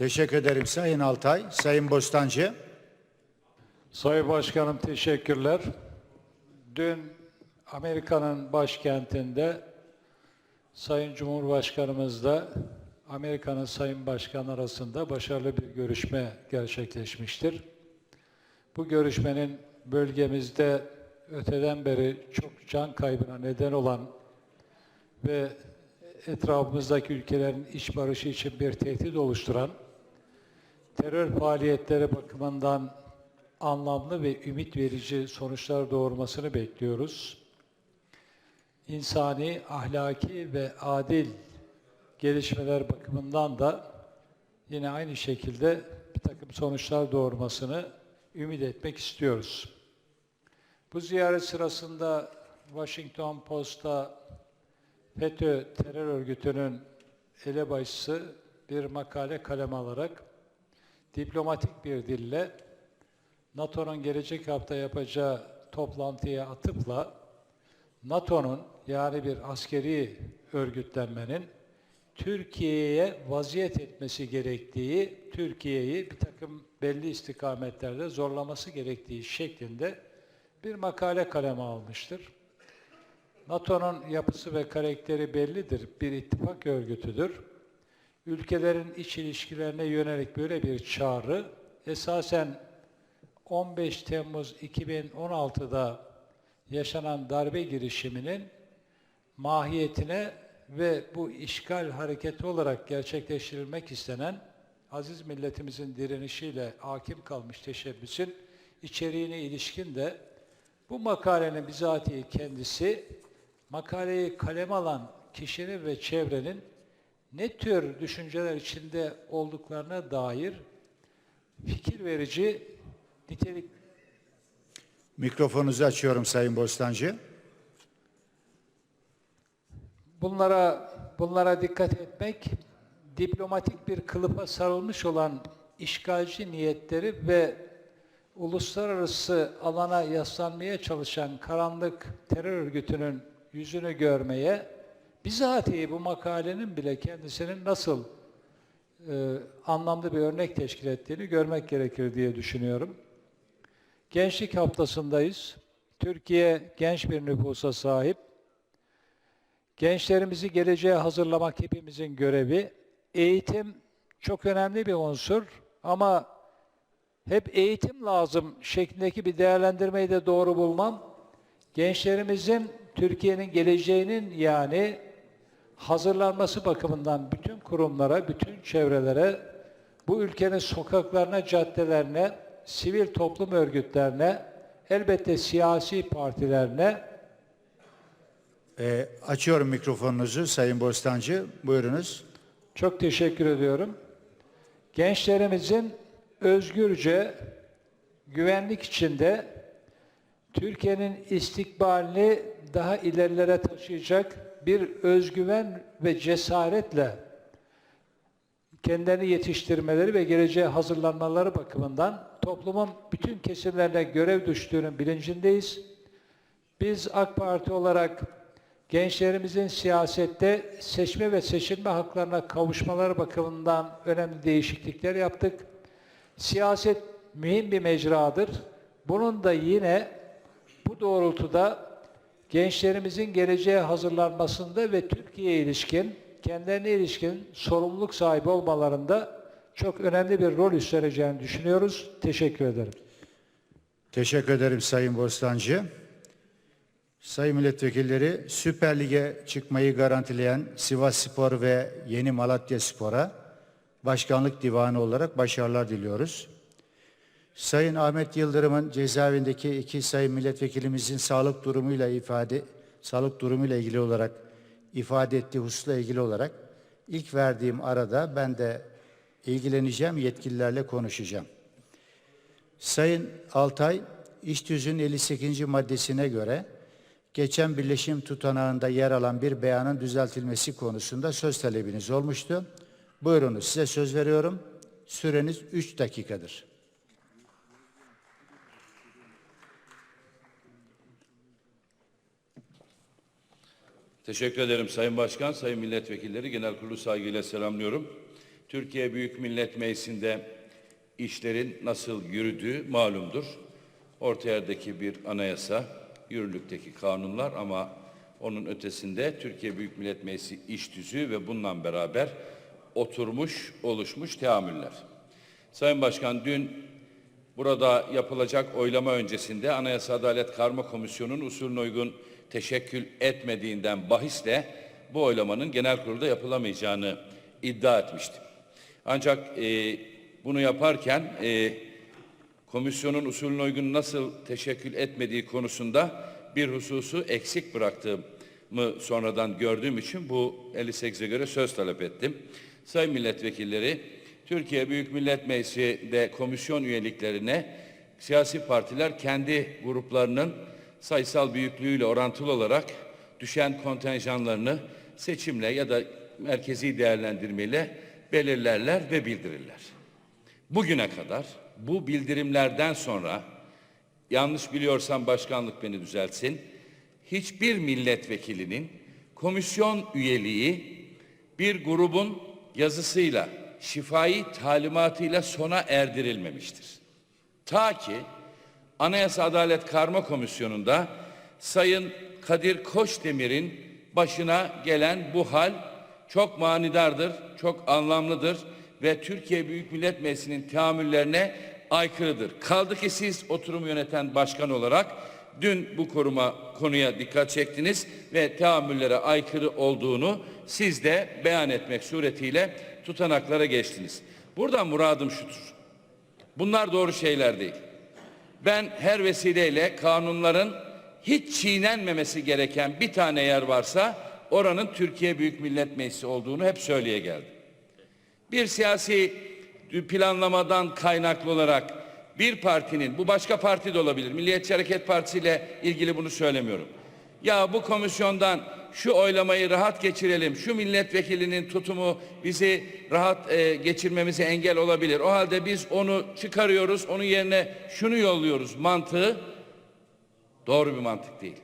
Teşekkür ederim Sayın Altay. Sayın Bostancı. Sayın Başkanım teşekkürler. Dün Amerika'nın başkentinde Sayın Cumhurbaşkanımızla Amerika'nın Sayın Başkan arasında başarılı bir görüşme gerçekleşmiştir. Bu görüşmenin bölgemizde öteden beri çok can kaybına neden olan ve etrafımızdaki ülkelerin iç barışı için bir tehdit oluşturan terör faaliyetleri bakımından anlamlı ve ümit verici sonuçlar doğurmasını bekliyoruz. İnsani, ahlaki ve adil gelişmeler bakımından da yine aynı şekilde bir takım sonuçlar doğurmasını ümit etmek istiyoruz. Bu ziyaret sırasında Washington Post'ta FETÖ terör örgütünün elebaşısı bir makale kaleme alarak diplomatik bir dille NATO'nun gelecek hafta yapacağı toplantıya atıfla NATO'nun yani bir askeri örgütlenmenin Türkiye'ye vaziyet etmesi gerektiği, Türkiye'yi bir takım belli istikametlerde zorlaması gerektiği şeklinde bir makale kaleme almıştır. NATO'nun yapısı ve karakteri bellidir. Bir ittifak örgütüdür. Ülkelerin iç ilişkilerine yönelik böyle bir çağrı esasen 15 Temmuz 2016'da yaşanan darbe girişiminin mahiyetine ve bu işgal hareketi olarak gerçekleştirilmek istenen aziz milletimizin direnişiyle hakim kalmış teşebbüsün içeriğine ilişkin de bu makalenin bizatihi kendisi makaleyi kaleme alan kişinin ve çevrenin ne tür düşünceler içinde olduklarına dair fikir verici nitelik Mikrofonunuzu açıyorum Sayın Bostancı. Bunlara bunlara dikkat etmek diplomatik bir kılıfa sarılmış olan işgalci niyetleri ve uluslararası alana yaslanmaya çalışan karanlık terör örgütünün yüzünü görmeye bizatihi bu makalenin bile kendisinin nasıl e, anlamlı bir örnek teşkil ettiğini görmek gerekir diye düşünüyorum. Gençlik haftasındayız. Türkiye genç bir nüfusa sahip. Gençlerimizi geleceğe hazırlamak hepimizin görevi. Eğitim çok önemli bir unsur ama hep eğitim lazım şeklindeki bir değerlendirmeyi de doğru bulmam. Gençlerimizin Türkiye'nin geleceğinin yani hazırlanması bakımından bütün kurumlara, bütün çevrelere, bu ülkenin sokaklarına, caddelerine, sivil toplum örgütlerine, elbette siyasi partilerine Ee, açıyorum mikrofonunuzu Sayın Bostancı. Buyurunuz. Çok teşekkür ediyorum. Gençlerimizin özgürce, güvenlik içinde Türkiye'nin istikbalini daha ilerilere taşıyacak bir özgüven ve cesaretle kendilerini yetiştirmeleri ve geleceğe hazırlanmaları bakımından toplumun bütün kesimlerine görev düştüğünün bilincindeyiz. Biz AK Parti olarak gençlerimizin siyasette seçme ve seçilme haklarına kavuşmaları bakımından önemli değişiklikler yaptık. Siyaset mühim bir mecradır. Bunun da yine bu doğrultuda gençlerimizin geleceğe hazırlanmasında ve Türkiye'ye ilişkin, kendilerine ilişkin sorumluluk sahibi olmalarında çok önemli bir rol üstleneceğini düşünüyoruz. Teşekkür ederim. Teşekkür ederim Sayın Bostancı. Sayın milletvekilleri Süper Lig'e çıkmayı garantileyen Sivas Spor ve Yeni Malatya Spor'a başkanlık divanı olarak başarılar diliyoruz. Sayın Ahmet Yıldırım'ın cezaevindeki iki sayın milletvekilimizin sağlık durumuyla ifade sağlık durumuyla ilgili olarak ifade ettiği hususla ilgili olarak ilk verdiğim arada ben de ilgileneceğim yetkililerle konuşacağım. Sayın Altay, İş Tüzüğü'nün 58. maddesine göre geçen birleşim tutanağında yer alan bir beyanın düzeltilmesi konusunda söz talebiniz olmuştu. Buyurunuz size söz veriyorum. Süreniz 3 dakikadır. Teşekkür ederim Sayın Başkan, Sayın Milletvekilleri, Genel Kurulu saygıyla selamlıyorum. Türkiye Büyük Millet Meclisi'nde işlerin nasıl yürüdüğü malumdur. Orta yerdeki bir anayasa, yürürlükteki kanunlar ama onun ötesinde Türkiye Büyük Millet Meclisi iş tüzüğü ve bununla beraber oturmuş, oluşmuş teamüller. Sayın Başkan dün burada yapılacak oylama öncesinde Anayasa Adalet Karma Komisyonu'nun usulüne uygun teşekkül etmediğinden bahisle bu oylamanın genel kurulda yapılamayacağını iddia etmiştim. Ancak e, bunu yaparken e, komisyonun usulüne uygun nasıl teşekkül etmediği konusunda bir hususu eksik bıraktığımı sonradan gördüğüm için bu 58'e göre söz talep ettim. Sayın milletvekilleri, Türkiye Büyük Millet Meclisi'de komisyon üyeliklerine siyasi partiler kendi gruplarının sayısal büyüklüğüyle orantılı olarak düşen kontenjanlarını seçimle ya da merkezi değerlendirmeyle belirlerler ve bildirirler. Bugüne kadar bu bildirimlerden sonra yanlış biliyorsam başkanlık beni düzeltsin. Hiçbir milletvekilinin komisyon üyeliği bir grubun yazısıyla, şifai talimatıyla sona erdirilmemiştir. Ta ki Anayasa Adalet Karma Komisyonu'nda Sayın Kadir Koçdemir'in başına gelen bu hal çok manidardır, çok anlamlıdır ve Türkiye Büyük Millet Meclisi'nin teamüllerine aykırıdır. Kaldı ki siz oturumu yöneten başkan olarak dün bu koruma konuya dikkat çektiniz ve teamüllere aykırı olduğunu siz de beyan etmek suretiyle tutanaklara geçtiniz. Buradan muradım şudur. Bunlar doğru şeyler değil. Ben her vesileyle kanunların hiç çiğnenmemesi gereken bir tane yer varsa oranın Türkiye Büyük Millet Meclisi olduğunu hep söyleye geldim. Bir siyasi planlamadan kaynaklı olarak bir partinin, bu başka parti de olabilir, Milliyetçi Hareket Partisi ile ilgili bunu söylemiyorum. Ya bu komisyondan şu oylamayı rahat geçirelim, şu milletvekilinin tutumu bizi rahat e, geçirmemize engel olabilir. O halde biz onu çıkarıyoruz, onun yerine şunu yolluyoruz mantığı doğru bir mantık değil.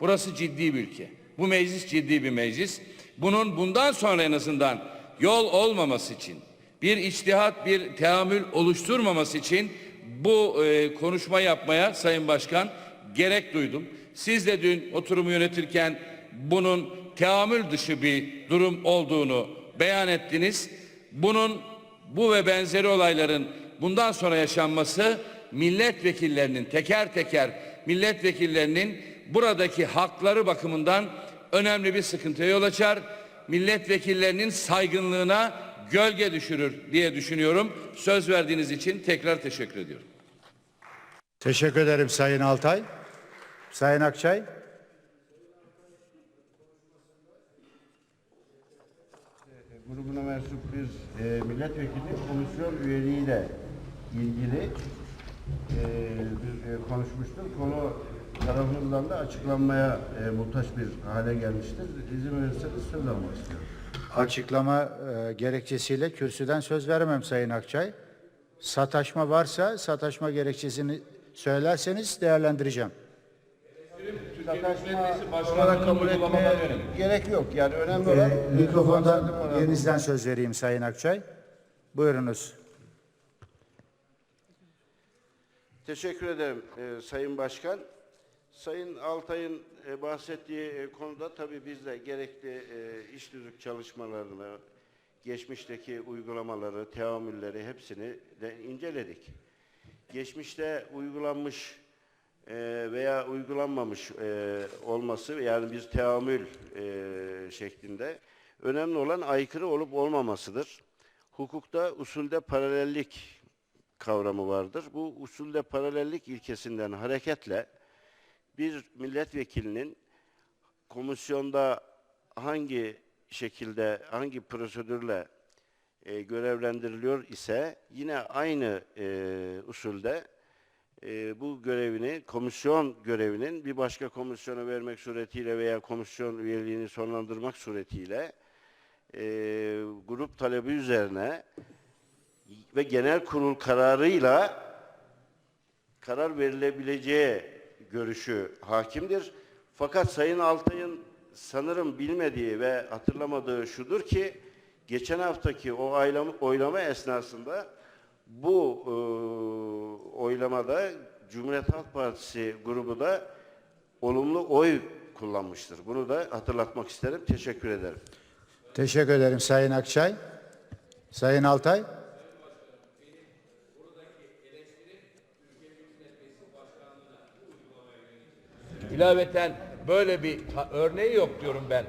Burası ciddi bir ülke. Bu meclis ciddi bir meclis. Bunun bundan sonra en azından yol olmaması için, bir içtihat, bir teamül oluşturmaması için bu e, konuşma yapmaya Sayın Başkan gerek duydum. Siz de dün oturumu yönetirken bunun teamül dışı bir durum olduğunu beyan ettiniz. Bunun bu ve benzeri olayların bundan sonra yaşanması milletvekillerinin teker teker milletvekillerinin buradaki hakları bakımından önemli bir sıkıntıya yol açar. Milletvekillerinin saygınlığına gölge düşürür diye düşünüyorum. Söz verdiğiniz için tekrar teşekkür ediyorum. Teşekkür ederim Sayın Altay. Sayın Akçay. Grubuna mensup bir e, milletvekili komisyon üyeliğiyle ilgili e, bir, e, konuşmuştur. Konu tarafımızdan da açıklanmaya e, muhtaç bir hale gelmiştir. İzin verirseniz söz almak istiyorum. Açıklama e, gerekçesiyle kürsüden söz veremem Sayın Akçay. Sataşma varsa sataşma gerekçesini söylerseniz değerlendireceğim. Olarak kabul etmeye gerek yok. Yani önemli olan Ee, mikrofondan yerinizden söz vereyim Sayın Akçay. Buyurunuz. Teşekkür ederim e, Sayın Başkan. Sayın Altay'ın e, bahsettiği e, konuda tabii biz de gerekli e, iş düzük çalışmalarını, geçmişteki uygulamaları, teamülleri hepsini de inceledik. Geçmişte uygulanmış e, veya uygulanmamış e, olması yani bir teamül e, şeklinde önemli olan aykırı olup olmamasıdır. Hukukta usulde paralellik kavramı vardır. Bu usulde paralellik ilkesinden hareketle bir milletvekilinin komisyonda hangi şekilde, hangi prosedürle e, görevlendiriliyor ise yine aynı e, usulde e, bu görevini, komisyon görevinin bir başka komisyona vermek suretiyle veya komisyon üyeliğini sonlandırmak suretiyle e, grup talebi üzerine ve genel kurul kararıyla karar verilebileceği görüşü hakimdir. Fakat Sayın Altay'ın sanırım bilmediği ve hatırlamadığı şudur ki geçen haftaki o oylama, esnasında bu e, oylamada Cumhuriyet Halk Partisi grubu da olumlu oy kullanmıştır. Bunu da hatırlatmak isterim. Teşekkür ederim. Teşekkür ederim Sayın Akçay. Sayın Altay. İlaveten böyle bir örneği yok diyorum ben.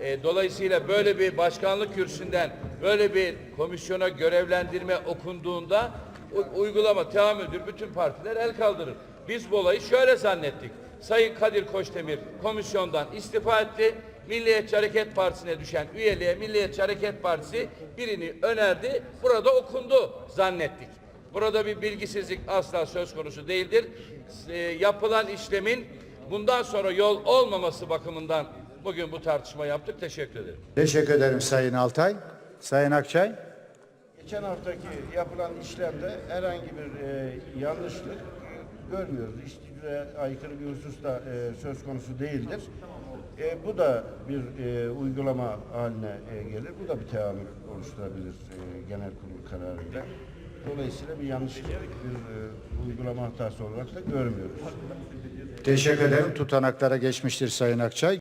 E, dolayısıyla böyle bir başkanlık kürsüsünden böyle bir komisyona görevlendirme okunduğunda uygulama tahammüdür bütün partiler el kaldırır. Biz bu olayı şöyle zannettik. Sayın Kadir Koçdemir komisyondan istifa etti. Milliyetçi Hareket Partisi'ne düşen üyeliğe Milliyetçi Hareket Partisi birini önerdi. Burada okundu zannettik. Burada bir bilgisizlik asla söz konusu değildir. E, yapılan işlemin bundan sonra yol olmaması bakımından bugün bu tartışma yaptık. Teşekkür ederim. Teşekkür ederim Sayın Altay. Sayın Akçay. Geçen haftaki yapılan işlemde herhangi bir e, yanlışlık e, görmüyoruz. İşçiliğe aykırı bir husus da e, söz konusu değildir. E, bu da bir e, uygulama haline e, gelir. Bu da bir teamül oluşturabilir e, genel kurul kararıyla. Dolayısıyla bir yanlışlık, bir e, uygulama hatası olarak da görmüyoruz. Teşekkür ederim. Tutanaklara geçmiştir Sayın Akçay.